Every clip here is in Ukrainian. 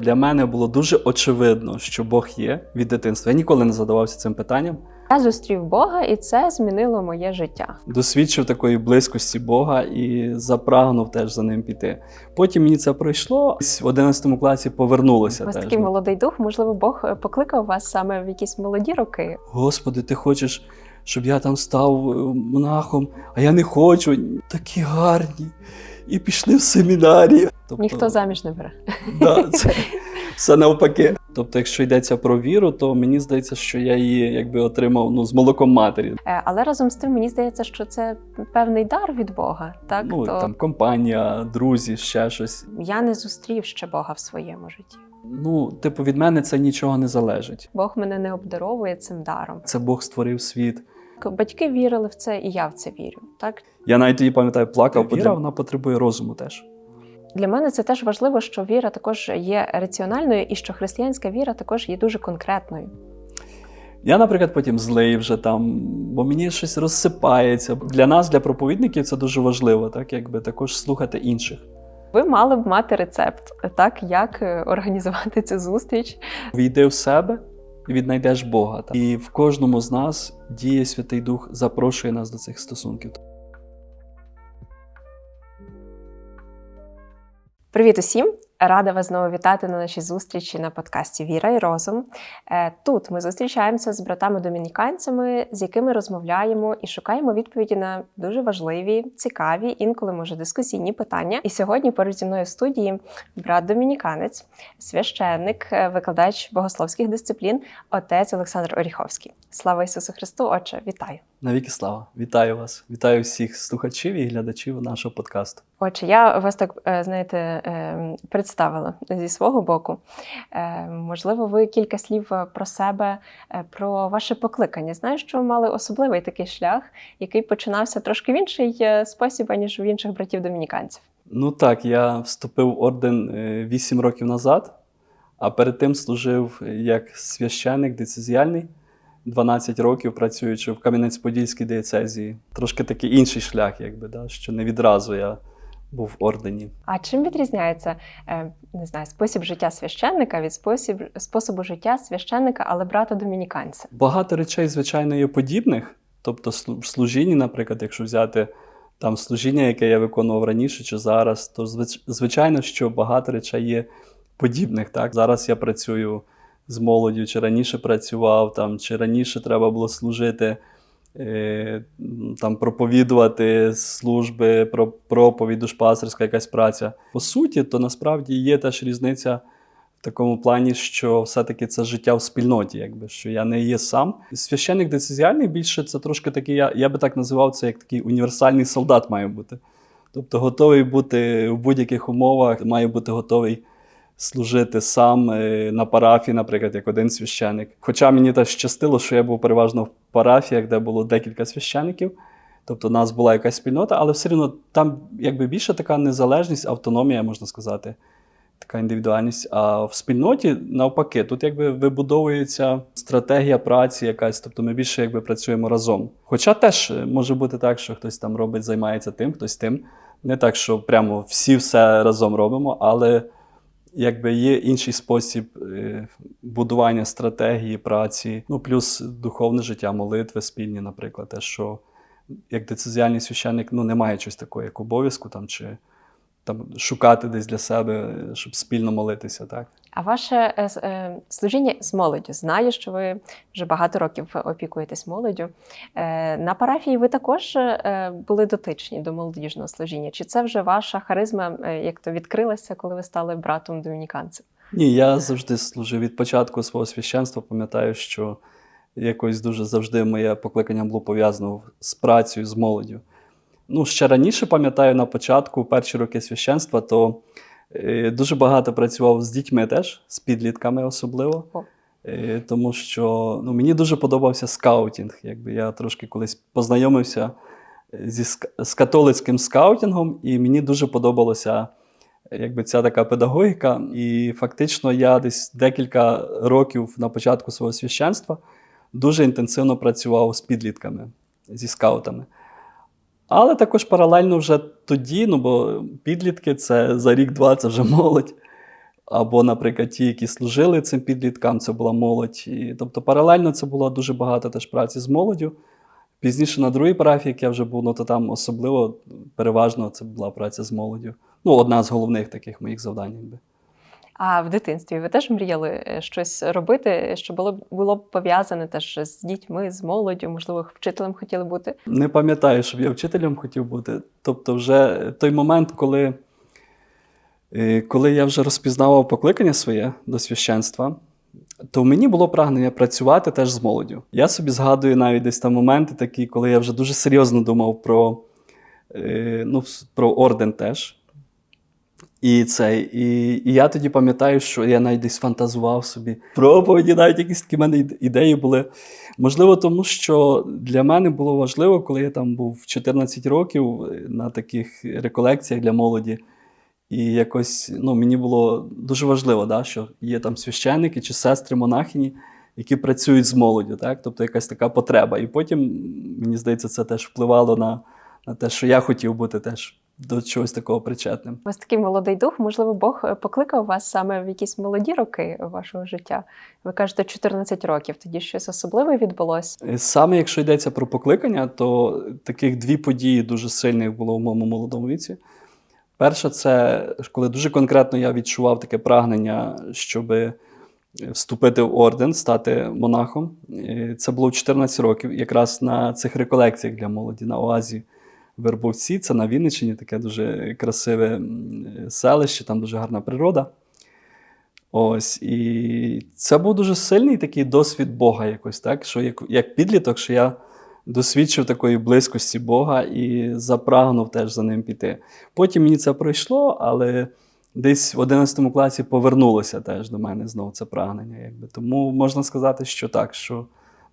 Для мене було дуже очевидно, що Бог є від дитинства. Я ніколи не задавався цим питанням. Я зустрів Бога, і це змінило моє життя. Досвідчив такої близькості Бога і запрагнув теж за ним піти. Потім мені це пройшло. В 11 класі повернулося У вас теж. такий молодий дух. Можливо, Бог е, покликав вас саме в якісь молоді роки. Господи, ти хочеш, щоб я там став е, монахом, а я не хочу. Такі гарні. І пішли в семінарію. Тобто, Ніхто заміж не бере. Да, це все навпаки. Тобто, якщо йдеться про віру, то мені здається, що я її якби отримав ну, з молоком матері. Е, Але разом з тим мені здається, що це певний дар від Бога. Так ну, то там компанія, друзі, ще щось. я не зустрів ще Бога в своєму житті. Ну, типу, від мене це нічого не залежить. Бог мене не обдаровує цим даром. Це Бог створив світ. Батьки вірили в це, і я в це вірю. Так Я навіть тоді пам'ятаю, плакав, бо віра вона потребує розуму теж. для мене це теж важливо, що віра також є раціональною, і що християнська віра також є дуже конкретною. Я, наприклад, потім злий вже там, бо мені щось розсипається. Для нас, для проповідників, це дуже важливо, так якби також слухати інших. Ви мали б мати рецепт, так як е, організувати цю зустріч. Війди в себе і віднайдеш Бога. Так? І в кожному з нас діє Святий Дух, запрошує нас до цих стосунків. Привіт усім! Рада вас знову вітати на нашій зустрічі на подкасті Віра і Розум. Е, Тут ми зустрічаємося з братами-домініканцями, з якими розмовляємо і шукаємо відповіді на дуже важливі, цікаві, інколи може дискусійні питання. І сьогодні поруч зі мною в студії брат домініканець, священник, е, викладач богословських дисциплін, отець Олександр Оріховський. Слава Ісусу Христу! Отче, вітаю! Навіки слава! Вітаю вас! Вітаю всіх слухачів і глядачів нашого подкасту. Отже, я вас так е, знаєте е, представила зі свого боку. Е, Можливо, ви кілька слів про себе, про ваше покликання. Знаю, що ви мали особливий такий шлях, який починався трошки в інший спосіб, аніж у інших братів домініканців. Ну так, я вступив в орден 8 років назад, а перед тим служив як священник децизіальний. 12 років працюючи в Кам'янець-Подільській диецезії. Трошки такий інший шлях, якби, да, що не відразу я був в ордені. А чим відрізняється е, не знаю, спосіб життя священника від спосіб, способу життя священника, але брата домініканця? Багато речей, звичайно, є подібних. Тобто, в служінні, наприклад, якщо взяти там служіння, яке я виконував раніше чи зараз, то звичайно, що багато речей є подібних. Так? Зараз я працюю з молоддю, чи раніше працював, там, чи раніше треба було служити, е, там, проповідувати служби, про проповідь, душпастерська якась праця. По суті, то насправді є теж різниця в такому плані, що все-таки це життя в спільноті, якби що я не є сам. Священник децизіальний більше це трошки такий, я, я би так називав це як такий універсальний солдат має бути. Тобто готовий бути в будь-яких умовах, має бути готовий служити сам е, на парафії, наприклад, як один священик. Хоча мені так щастило, що я був переважно в парафіях, де було декілька священиків. Тобто у нас була якась спільнота, але все одно там якби більше така незалежність, автономія, можна сказати, така індивідуальність. А в спільноті навпаки, тут якби вибудовується стратегія праці якась, тобто ми більше якби працюємо разом. Хоча теж е, може бути так, що хтось там робить, займається тим, хтось тим. Не так, що прямо всі все разом робимо, але якби є інший спосіб е, будування стратегії праці, ну плюс духовне життя, молитви спільні, наприклад, те, що як децизіальний священник ну, немає щось такого, як обов'язку там, чи там, шукати десь для себе, щоб спільно молитися. Так? А ваше е, е, служіння з молоддю. Знаю, що ви вже багато років опікуєтесь молоддю. Е, на парафії ви також е, були дотичні до молодіжного служіння. Чи це вже ваша харизма, е, як то відкрилася, коли ви стали братом домініканцем? Ні, я завжди служив від початку свого священства. Пам'ятаю, що якось дуже завжди моє покликання було пов'язано з працею з молоддю. Ну, ще раніше пам'ятаю на початку, перші роки священства, то е, дуже багато працював з дітьми теж, з підлітками особливо. Е, тому що ну, мені дуже подобався скаутінг. Якби я трошки колись познайомився е, зі з католицьким скаутингом, і мені дуже подобалося якби ця така педагогіка. І фактично я десь декілька років на початку свого священства дуже інтенсивно працював з підлітками, зі скаутами. Але також паралельно вже тоді, ну бо підлітки це за рік-два це вже молодь. або, наприклад, ті, які служили цим підліткам, це була молодь. І, тобто паралельно це було дуже багато теж праці з молоддю. Пізніше на другій парафії, як я вже був, ну то там особливо переважно це була праця з молоддю. Ну, одна з головних таких моїх завдань. Якби. А в дитинстві ви теж мріяли е, щось робити, що було було б пов'язане теж з дітьми, з молоддю, можливо, вчителем хотіли бути? Не пам'ятаю, щоб я вчителем хотів бути. Тобто, вже той момент, коли, е, коли я вже розпізнавав покликання своє до священства, то мені було прагнення працювати теж з молоддю. Я собі згадую навіть десь там моменти такі, коли я вже дуже серйозно думав про, е, ну, про орден теж. І, це, і, і я тоді пам'ятаю, що я навіть десь фантазував собі. Проповіді, навіть якісь такі в мене ідеї були. Можливо, тому що для мене було важливо, коли я там був 14 років е, на таких реколекціях для молоді. І якось ну, мені було дуже важливо, да, що є там священники чи сестри монахині, які працюють з молоддю, так? тобто якась така потреба. І потім, мені здається, це теж впливало на, на те, що я хотів бути теж до чогось такого причетним. У вас такий молодий дух, можливо, Бог е, покликав вас саме в якісь молоді роки вашого життя. Ви кажете, 14 років. Тоді щось особливе відбулося. Е, Саме якщо йдеться про покликання, то таких дві події дуже сильних було в моєму молодому віці. Перша, це коли дуже конкретно я відчував таке прагнення, щоб вступити в орден, стати монахом. Е, Це було в 14 років, якраз на цих реколекціях для молоді на Оазі Вербовці. Це на Вінниччині, таке дуже красиве селище, там дуже гарна природа. Ось, і це був дуже сильний такий досвід Бога, якось, так? Що як, як підліток, що я досвідчив такої близькості Бога і запрагнув теж за ним піти. Потім мені це пройшло, але десь в 11 класі повернулося теж до мене знову це прагнення. Якби. Тому можна сказати, що так, що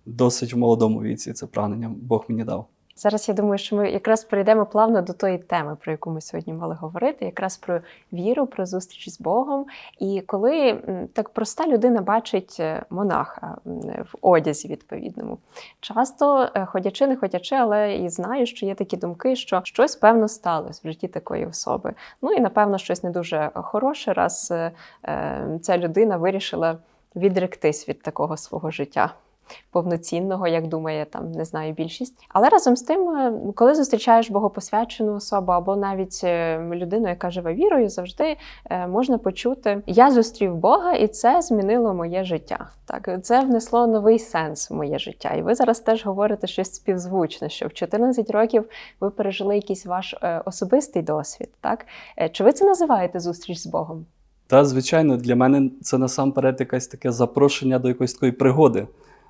досить в молодому віці це прагнення Бог мені дав. Зараз я думаю, що ми якраз перейдемо плавно до тої теми, про яку ми сьогодні мали говорити, якраз про віру, про зустріч з Богом. І коли так проста людина бачить е, монаха в одязі відповідному, часто е, ходячи, не ходячи, але і знаю, що є такі думки, що щось певно сталося в житті такої особи. Ну і напевно щось не дуже хороше, раз е, ця людина вирішила відректись від такого свого життя повноцінного, як думає там, не знаю, більшість. Але разом з тим, е, коли зустрічаєш богопосвячену особу або навіть е, людину, яка живе вірою, завжди е, можна почути: я зустрів Бога, і це змінило моє життя. Так, це внесло новий сенс в моє життя. І ви зараз теж говорите щось співзвучне, що в 14 років ви пережили якийсь ваш особистий досвід. Так, чи ви це називаєте зустріч з Богом? Та, звичайно, для мене це насамперед якесь таке запрошення до якоїсь такої пригоди.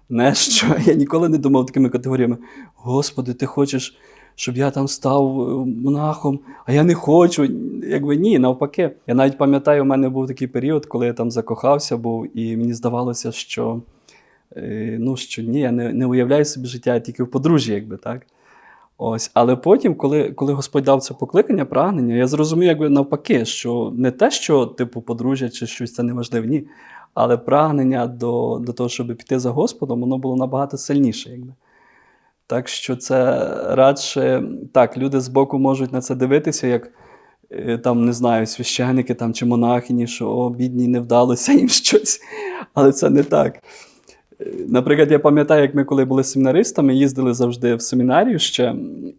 Не що я ніколи не думав такими категоріями: Господи, ти хочеш, щоб я там став е, монахом, а я не хочу. Якби ні, навпаки. Я навіть пам'ятаю, у мене був такий період, коли я там закохався був, і мені здавалося, що, е, ну, що ні, я не, не уявляю собі життя тільки в подружжі, якби так. Ось, але потім, коли, коли Господь дав це покликання, прагнення, я зрозумів, якби навпаки, що не те, що типу подружжя чи щось це неважливе, ні. Але прагнення до, до того, щоб піти за Господом, воно було набагато сильніше. Якби. Так що це радше так, люди збоку можуть на це дивитися, як е, там, не знаю, священники там, чи монахині, що о, бідні, не вдалося їм щось. Але це не так. Е, Наприклад, я пам'ятаю, як ми коли були семінаристами, їздили завжди в семінарію ще,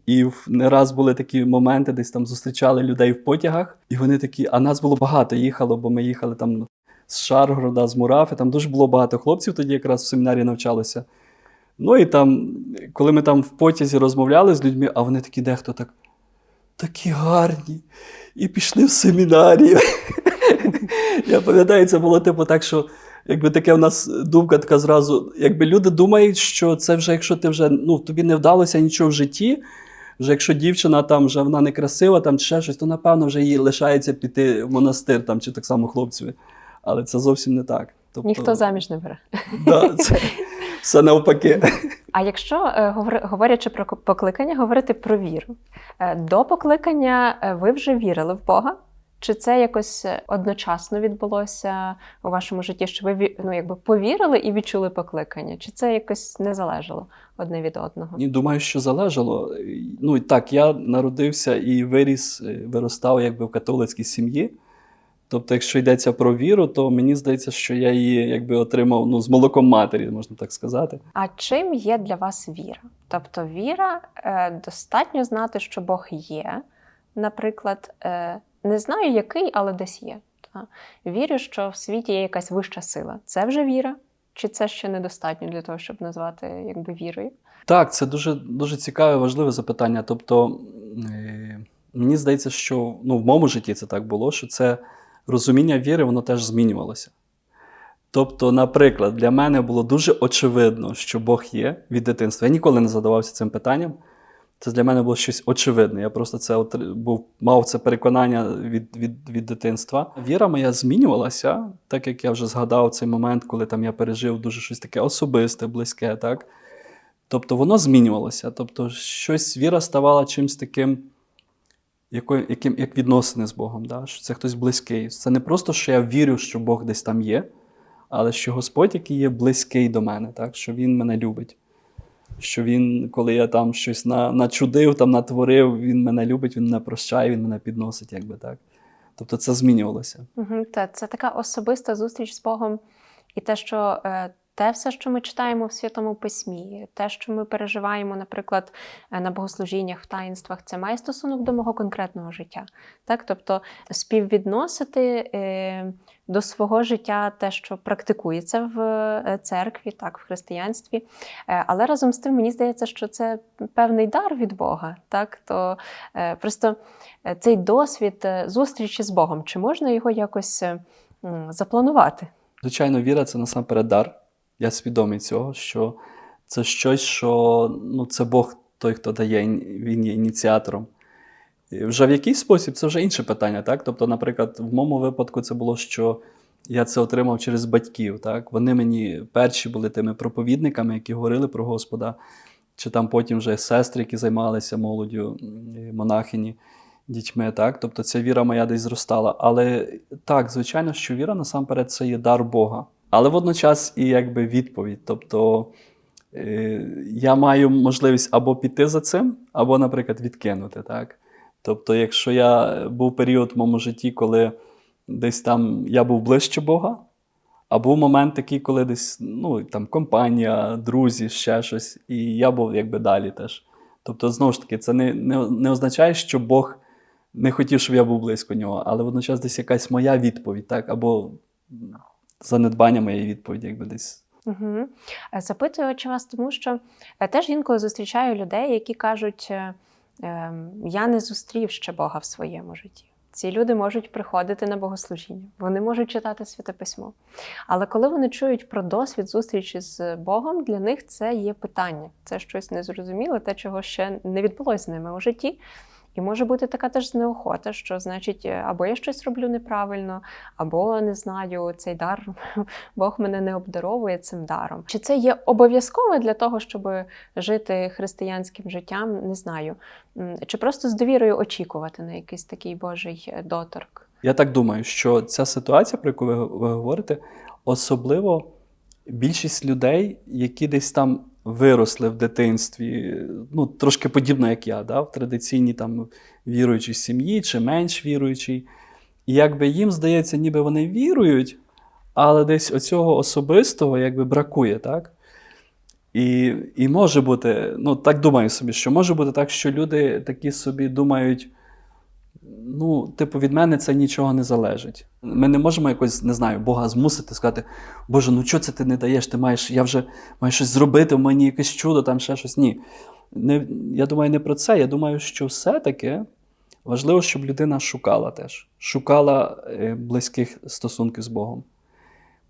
і не раз були такі моменти, десь там зустрічали людей в потягах, і вони такі, а нас було багато їхало, бо ми їхали там з Шаргорода, з Мурафи, там дуже було багато хлопців тоді якраз в семінарії навчалися. Ну і там, коли ми там в потязі розмовляли з людьми, а вони такі дехто так, такі гарні, і пішли в семінарію. Я пам'ятаю, це було типу так, що якби таке в нас думка така зразу, якби люди думають, що це вже, якщо ти вже ну, тобі не вдалося нічого в житті, вже якщо дівчина там вже вона не красива, там чи ще щось, то напевно вже їй лишається піти в монастир там, чи так само хлопцеві. Але це зовсім не так. Тобто, Ніхто заміж не бере. Да, це все навпаки. А якщо е, говорячи про покликання, говорити про віру, Е, до покликання е, ви вже вірили в Бога? Чи це якось одночасно відбулося у вашому житті, що ви ну, якби повірили і відчули покликання? Чи це якось не залежало одне від одного? Ні, думаю, що залежало. Ну і так, я народився і виріс, виростав якби в католицькій сім'ї. Тобто, якщо йдеться про віру, то мені здається, що я її якби отримав ну, з молоком матері, можна так сказати. А чим є для вас віра? Тобто, віра е, достатньо знати, що Бог є. Наприклад, е, не знаю який, але десь є. Та? Вірю, що в світі є якась вища сила. Це вже віра? Чи це ще недостатньо для того, щоб назвати якби вірою? Так, це дуже, дуже цікаве, важливе запитання. Тобто, е, мені здається, що ну, в моєму житті це так було, що це розуміння віри, воно теж змінювалося. Тобто, наприклад, для мене було дуже очевидно, що Бог є від дитинства. Я ніколи не задавався цим питанням. Це для мене було щось очевидне. Я просто це був, мав це переконання від, від, від дитинства. Віра моя змінювалася, так як я вже згадав цей момент, коли там я пережив дуже щось таке особисте, близьке. так? Тобто воно змінювалося. Тобто, щось віра ставала чимось таким, якою, яким, як відносини з Богом. Да? Що це хтось близький. Це не просто, що я вірю, що Бог десь там є, але що Господь, який є близький до мене, так? що Він мене любить. Що він, коли я там щось на, начудив, там натворив, він мене любить, він мене прощає, він мене підносить, якби так. Тобто це змінювалося. Угу, та, це така особиста зустріч з Богом, і те, що е, те все, що ми читаємо в Святому Письмі, те, що ми переживаємо, наприклад, е, на богослужіннях, в таїнствах, це має стосунок до мого конкретного життя. Так? Тобто співвідносити е, до свого життя те, що практикується в е, церкві, так, в християнстві. Але разом з тим мені здається, що це певний дар від Бога. Так? То просто цей досвід зустрічі з Богом, чи можна його якось запланувати? Звичайно, віра це насамперед дар. Я свідомий цього, що це щось, що ну, це Бог той, хто дає, він є ініціатором. І вже в який спосіб це вже інше питання. Так? Тобто, наприклад, в моєму випадку це було, що я це отримав через батьків. Так? Вони мені перші були тими проповідниками, які говорили про Господа, чи там потім вже сестри, які займалися молоддю, монахині, дітьми. Так? Тобто ця віра моя десь зростала. Але так, звичайно, що віра насамперед це є дар Бога. Але водночас і якби відповідь. Тобто е, я маю можливість або піти за цим, або, наприклад, відкинути. Так? Тобто, якщо я був період в моєму житті, коли десь там я був ближче Бога, а був момент такий, коли десь ну, там, компанія, друзі, ще щось, і я був якби далі теж. Тобто, знову ж таки, це не, не, не означає, що Бог не хотів, щоб я був близько нього, але водночас десь якась моя відповідь, так, або занедбання моєї відповіді, якби десь. Угу. Запитую вас, тому що е, теж інколи зустрічаю людей, які кажуть: е, ем, я не зустрів ще Бога в своєму житті. Ці люди можуть приходити на богослужіння, вони можуть читати святе письмо. Але коли вони чують про досвід зустрічі з Богом, для них це є питання. Це щось незрозуміле, те, чого ще не відбулося з ними у житті. І може бути така теж неохота, що значить, е, або я щось роблю неправильно, або не знаю, цей дар Бог мене не обдаровує цим даром. Чи це є обов'язково для того, щоб жити християнським життям? Не знаю. Чи просто з довірою очікувати на якийсь такий Божий е, доторк? Я так думаю, що ця ситуація, про яку ви говорите, особливо більшість людей, які десь там виросли в дитинстві, ну, трошки подібно, як я, да, в традиційній там віруючій сім'ї чи менш віруючій. І якби їм здається, ніби вони вірують, але десь оцього особистого якби бракує, так? І, і може бути, ну так думаю собі, що може бути так, що люди такі собі думають, ну, типу, від мене це нічого не залежить. Ми не можемо якось, не знаю, Бога змусити сказати, Боже, ну чого це ти не даєш? Ти маєш, я вже маю щось зробити, в мені якесь чудо, там ще щось. Ні. Не, я думаю, не про це. Я думаю, що все-таки важливо, щоб людина шукала теж, шукала е, близьких стосунків з Богом.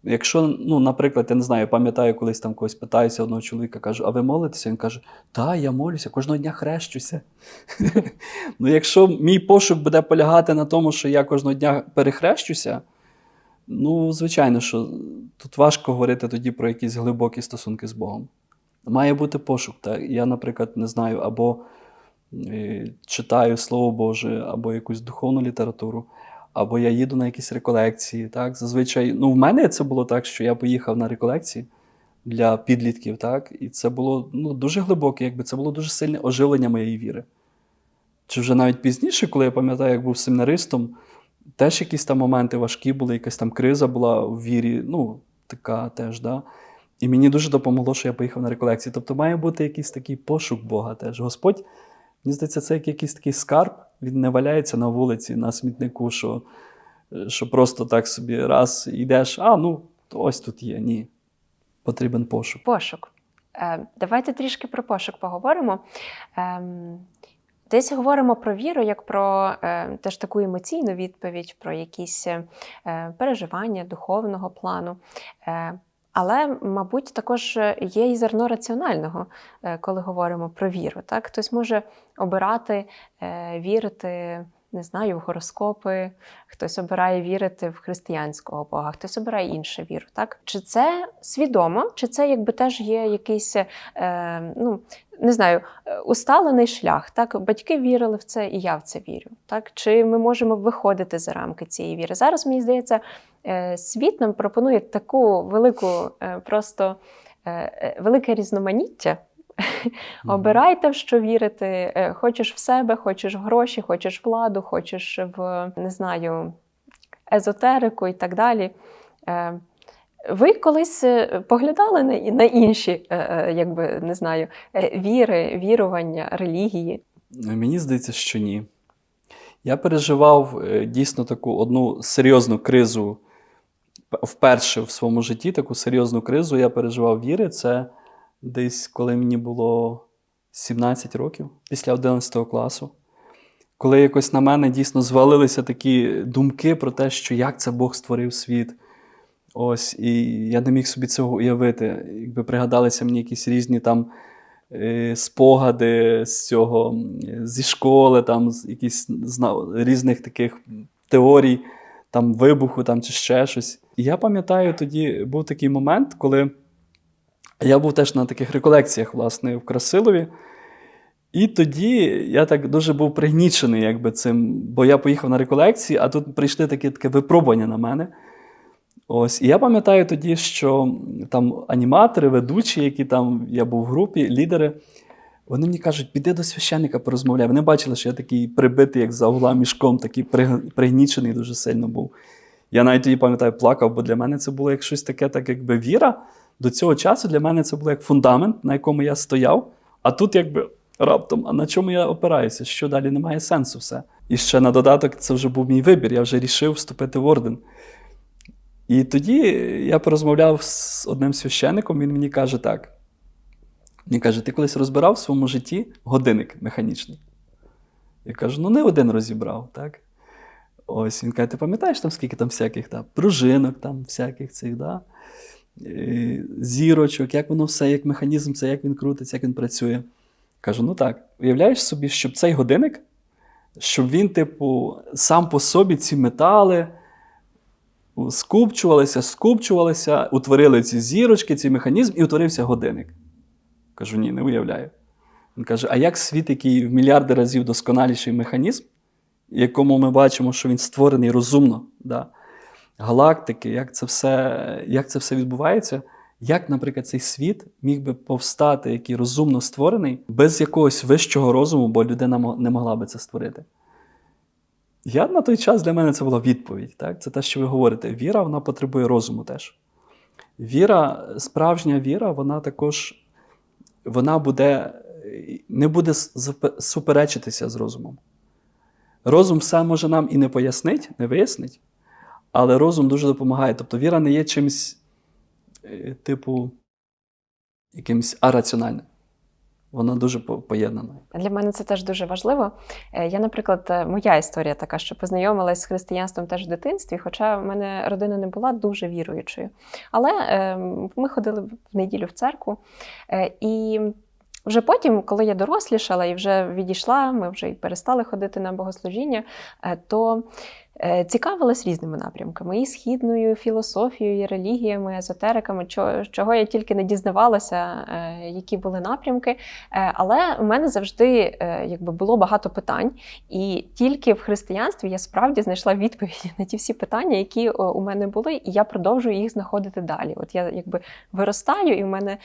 Якщо, ну, наприклад, я не знаю, я пам'ятаю, колись там когось питаюся одного чоловіка, кажу, а ви молитеся? Він каже, так, я молюся, кожного дня хрещуся. ну, якщо мій пошук буде полягати на тому, що я кожного дня перехрещуся, ну, звичайно, що тут важко говорити тоді про якісь глибокі стосунки з Богом. Має бути пошук. Так? Я, наприклад, не знаю, або е, читаю Слово Боже, або якусь духовну літературу, або я їду на якісь реколекції. Так? Зазвичай, ну, в мене це було так, що я поїхав на реколекції для підлітків, так? і це було ну, дуже глибоке, якби це було дуже сильне оживлення моєї віри. Чи вже навіть пізніше, коли я пам'ятаю, як був семінаристом, теж якісь там моменти важкі були, якась там криза була в вірі, ну, така теж, да. І мені дуже допомогло, що я поїхав на реколекції. Тобто має бути якийсь такий пошук Бога теж. Господь, мені здається, це як якийсь такий скарб, він не валяється на вулиці, на смітнику, що, що просто так собі раз йдеш, а ну, ось тут є. Ні. Потрібен пошук. Пошук. Е, Давайте трішки про пошук поговоримо. Ем, Десь говоримо про віру як про е, теж таку емоційну відповідь, про якісь е, переживання духовного плану. Е, але, мабуть, також є і зерно раціонального, е, коли говоримо про віру. Так? Хтось може обирати, е, вірити, не знаю, в гороскопи, хтось обирає вірити в християнського Бога, хтось обирає іншу віру. Так? Чи це свідомо, чи це якби теж є якийсь, е, ну, не знаю, усталений шлях. Так? Батьки вірили в це, і я в це вірю. Так? Чи ми можемо виходити за рамки цієї віри? Зараз, мені здається, е, світ нам пропонує таку велику, е, просто е, е, велике різноманіття. Обирайте, в що вірити. Е, Хочеш в себе, хочеш в гроші, хочеш в владу, хочеш в не знаю, езотерику і так далі. Е, Ви колись е, поглядали на, на інші, якби не знаю, віри, вірування, релігії? Мені здається, що ні. Я переживав дійсно таку одну серйозну кризу вперше в своєму житті, таку серйозну кризу я переживав віри. Це десь коли мені було 17 років, після 11 класу. Коли якось на мене дійсно звалилися такі думки про те, що як це Бог створив світ. Ось, і я не міг собі цього уявити. Якби пригадалися мені якісь різні там е, спогади з цього, зі школи, там з якісь різних таких теорій, там вибуху там, чи ще щось. І я пам'ятаю, тоді був такий момент, коли я був теж на таких реколекціях, власне, в Красилові. І тоді я так дуже був пригнічений якби, цим, бо я поїхав на реколекції, а тут прийшли таке, таке випробування на мене. Ось, і я пам'ятаю тоді, що там аніматори, ведучі, які там я був в групі, лідери, вони мені кажуть, піди до священника порозмовляй. Вони бачили, що я такий прибитий, як за угла мішком, такий пригнічений дуже сильно був. Я навіть тоді пам'ятаю, плакав, бо для мене це було як щось таке, так якби віра. До цього часу для мене це було як фундамент, на якому я стояв. А тут якби раптом, а на чому я опираюся? Що далі немає сенсу все. І ще на додаток це вже був мій вибір. Я вже рішив вступити в орден. І тоді я порозмовляв з одним священником, він мені каже так. Він каже: ти колись розбирав в своєму житті годинник механічний? Я кажу, ну не один розібрав, так? Ось він каже, ти пам'ятаєш там, скільки там всяких там, пружинок, там всяких цих, да? Е, зірочок, як воно все, як механізм, це як він крутиться, як він працює. Кажу, ну так, уявляєш собі, щоб цей годинник, щоб він, типу, сам по собі ці метали скупчувалися, скупчувалися, утворили ці зірочки, цей механізм, і утворився годинник. Кажу, ні, не уявляю. Він каже: а як світ, який в мільярди разів досконаліший механізм, якому ми бачимо, що він створений розумно, да? Галактики, як це, все, як це все відбувається? Як, наприклад, цей світ міг би повстати, який розумно створений, без якогось вищого розуму, бо людина не могла би це створити? Я на той час для мене це була відповідь. Так? Це те, що ви говорите. Віра вона потребує розуму теж. Віра, справжня віра, вона також вона буде, не буде суперечитися з розумом. Розум все може нам і не пояснить, не вияснить, але розум дуже допомагає. Тобто віра не є чимось, е, типу, якимось араціональним. Вона дуже поєднана. Для мене це теж дуже важливо. Е, Я, наприклад, е, моя історія така, що познайомилась з християнством теж в дитинстві, хоча в мене родина не була дуже віруючою. Але е, ми ходили в неділю в церкву. І вже потім, коли я дорослішала і вже відійшла, ми вже й перестали ходити на богослужіння, то цікавилась різними напрямками: і східною філософією, і релігіями, езотериками, чого, я тільки не дізнавалася, е, які були напрямки. Е, Але у мене завжди е, якби було багато питань, і тільки в християнстві я справді знайшла відповіді на ті всі питання, які у мене були, і я продовжую їх знаходити далі. От я якби виростаю, і в мене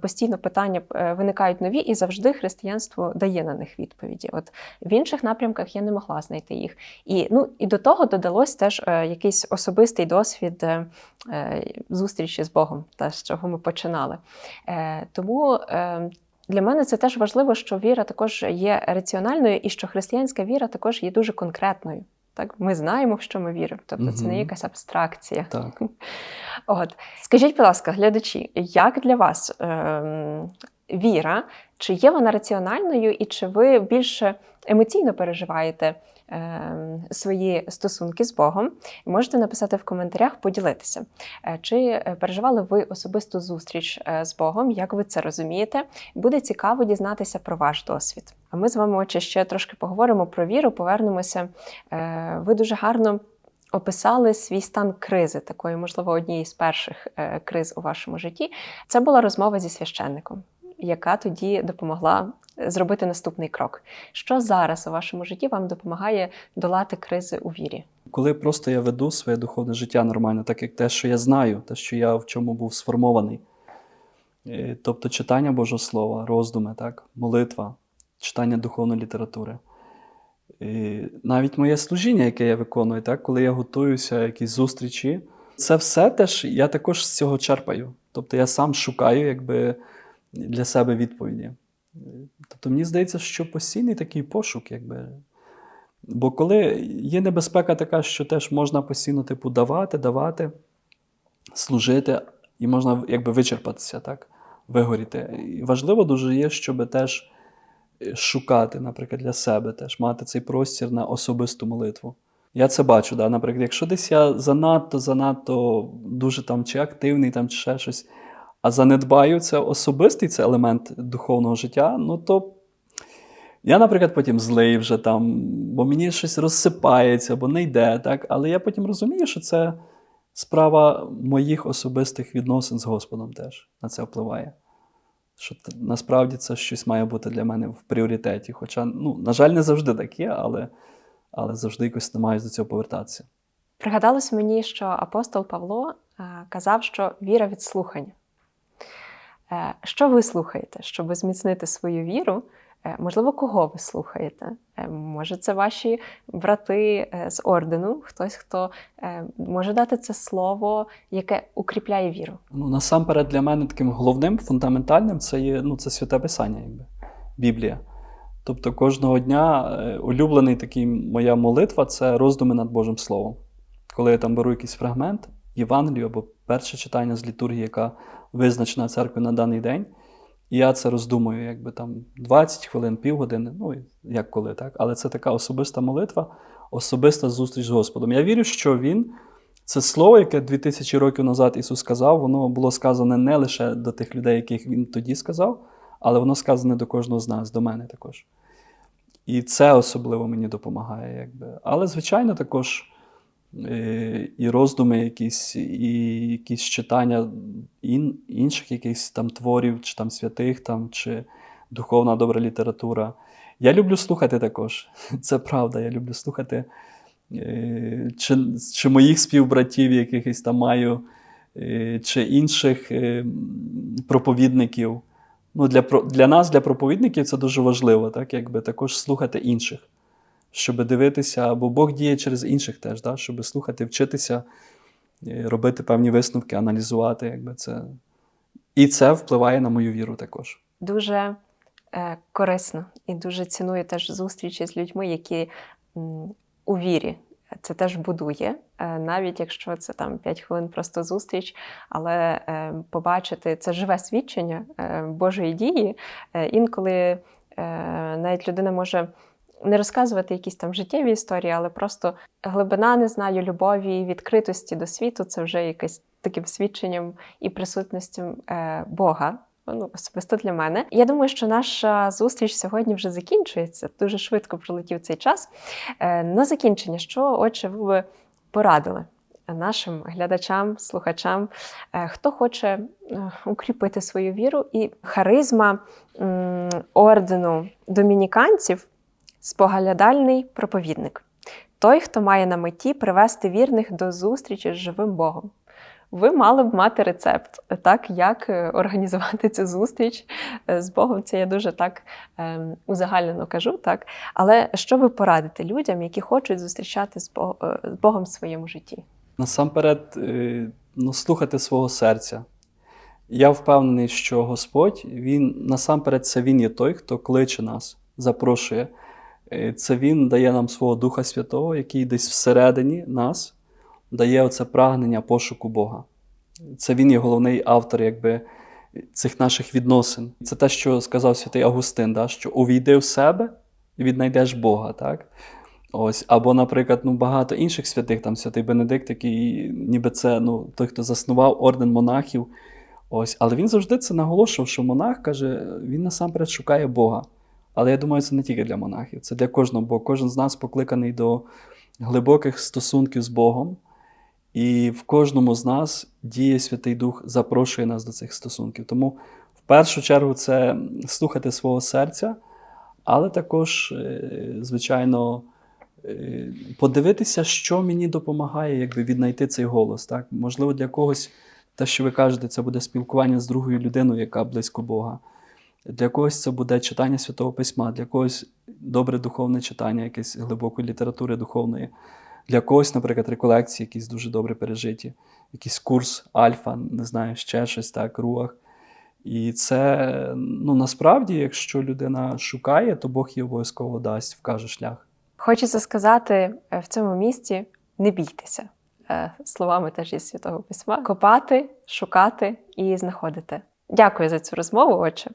постійно питання е, виникають нові, і завжди християнство дає на них відповіді. От в інших напрямках я не могла знайти їх. І ну і до того. Того додалось теж е, якийсь особистий досвід е, е, зустрічі з Богом, те, з чого ми починали. Е, тому е, для мене це теж важливо, що віра також є раціональною і що християнська віра також є дуже конкретною. Так, ми знаємо, в що ми віримо. Тобто це не якась абстракція. Так. От скажіть, будь ласка, глядачі, як для вас ем, віра? Чи є вона раціональною, і чи ви більше емоційно переживаєте свої стосунки з Богом? Можете написати в коментарях, поділитися. Е, Чи е, переживали ви особисту зустріч е, з Богом? Як ви це розумієте? Буде цікаво дізнатися про ваш досвід. А ми з вами, отже, ще трошки поговоримо про віру, повернемося. Е, Ви дуже гарно описали свій стан кризи, такої, можливо, однієї з перших е, криз у вашому житті. Це була розмова зі священником, яка тоді допомогла зробити наступний крок. Що зараз у вашому житті вам допомагає долати кризи у вірі? Коли просто я веду своє духовне життя нормально, так як те, що я знаю, те, що я в чому був сформований. Е, Тобто читання Божого Слова, роздуми, так, молитва, читання духовної літератури. І навіть моє служіння, яке я виконую, так, коли я готуюся, якісь зустрічі, це все теж я також з цього черпаю. Тобто я сам шукаю якби, для себе відповіді. Тобто мені здається, що постійний такий пошук, якби. Бо коли є небезпека така, що теж можна постійно типу, давати, давати, служити, і можна якби вичерпатися, так? вигоріти. І важливо дуже є, щоб теж е, шукати, наприклад, для себе теж мати цей простір на особисту молитву. Я це бачу, да? наприклад, якщо десь я занадто, занадто дуже там чи активний, там, чи ще щось, а занедбаю це особистий це елемент духовного життя, ну то я, наприклад, потім злий вже там, бо мені щось розсипається, бо не йде, так? але я потім розумію, що це справа моїх особистих відносин з Господом теж на це впливає. Що насправді це щось має бути для мене в пріоритеті. Хоча, ну, на жаль, не завжди так є, але, але завжди якось намагаюся до цього повертатися. Пригадалось мені, що апостол Павло казав, що віра від слухання. Е, Що ви слухаєте, щоб зміцнити свою віру? Е, Можливо, кого ви слухаєте? Е, Може, це ваші брати з ордену, хтось, хто може дати це слово, яке укріпляє віру. Ну, насамперед, для мене таким головним, фундаментальним це є ну, це святе Писання, якби, Біблія. Тобто кожного дня улюблений такий моя молитва це роздуми над Божим Словом. Коли я там беру якийсь фрагмент, Євангелію або перше читання з літургії, яка визначена церквою на даний день, і я це роздумую, якби там 20 хвилин, півгодини, ну як коли, так? Але це така особиста молитва, особиста зустріч з Господом. Я вірю, що Він це слово, яке 2000 років назад Ісус сказав, воно було сказане не лише до тих людей, яких Він тоді сказав, але воно сказане до кожного з нас, до мене також. І це особливо мені допомагає. Якби. Але, звичайно, також і роздуми, якісь, і якісь читання ін, інших якихось там творів, чи там святих, там, чи духовна добра література. Я люблю слухати також. Це правда. Я люблю слухати е, чи, чи моїх співбратів, якихось там маю, е, чи інших е, проповідників. Ну, для, для нас, для проповідників, це дуже важливо, так, якби також слухати інших, щоб дивитися, бо Бог діє через інших теж, да, щоб слухати, вчитися, робити певні висновки, аналізувати. Якби це. І це впливає на мою віру також. Дуже е, корисно і дуже ціную теж зустрічі з людьми, які м, у вірі. Це теж будує, е, навіть якщо це там 5 хвилин просто зустріч, але е, побачити це живе свідчення е, Божої дії. Інколи навіть людина може не розказувати якісь там життєві історії, але просто глибина, не знаю, любові відкритості до світу це вже якесь таким свідченням і присутністю е, Бога. Ну, особисто для мене. Я думаю, що наша зустріч сьогодні вже закінчується. Дуже швидко пролетів цей час. Е, на закінчення, що отже, ви би порадили нашим глядачам, слухачам, е, хто хоче е, укріпити свою віру і харизма м, ордену домініканців споглядальний проповідник. Той, хто має на меті привести вірних до зустрічі з живим Богом. ви мали б мати рецепт, так як е, організувати цю зустріч е, з Богом. Це я дуже так ем, узагальнено кажу, так. Але що ви порадите людям, які хочуть зустрічати з е, Богом в своєму житті? Насамперед, ну, слухати свого серця. Я впевнений, що Господь, Він насамперед, це Він є той, хто кличе нас, запрошує. Е, Це Він дає нам свого Духа Святого, який десь всередині нас дає оце прагнення пошуку Бога. Це Він є головний автор якби, цих наших відносин. Це те, що сказав святий Августин, да? що увійди в себе і віднайдеш Бога. Так? Ось, або, наприклад, ну, багато інших святих, там святий Бенедикт, який ніби це ну, той, хто заснував орден монахів. Ось, але він завжди це наголошував, що монах каже, він насамперед шукає Бога. Але я думаю, це не тільки для монахів, це для кожного, бо кожен з нас покликаний до глибоких стосунків з Богом. І в кожному з нас діє Святий Дух, запрошує нас до цих стосунків. Тому в першу чергу це слухати свого серця, але також, е, звичайно, е, подивитися, що мені допомагає якби, віднайти цей голос. Так? Можливо, для когось те, що ви кажете, це буде спілкування з другою людиною, яка близько Бога. Для когось це буде читання Святого Письма, для когось добре духовне читання, якесь глибокої літератури духовної. Для когось, наприклад, реколекції, якісь дуже добре пережиті, якийсь курс альфа, не знаю, ще щось так, руах. І це ну, насправді, якщо людина шукає, то Бог їй обов'язково дасть, вкаже шлях. Хочеться сказати е, в цьому місці: не бійтеся. Е, Словами теж із Святого Письма. Копати, шукати і знаходити. Дякую за цю розмову, отче.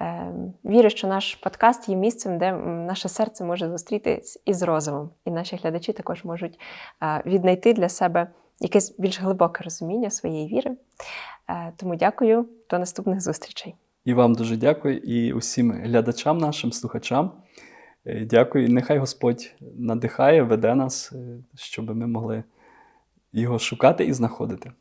Е, Вірю, що наш подкаст є місцем, де наше серце може зустрітись із розумом, і наші глядачі також можуть е, віднайти для себе якесь більш глибоке розуміння своєї віри. Е, Тому дякую, до наступних зустрічей. І вам дуже дякую, і усім глядачам, нашим слухачам. Дякую. І нехай Господь надихає, веде нас, щоб ми могли його шукати і знаходити.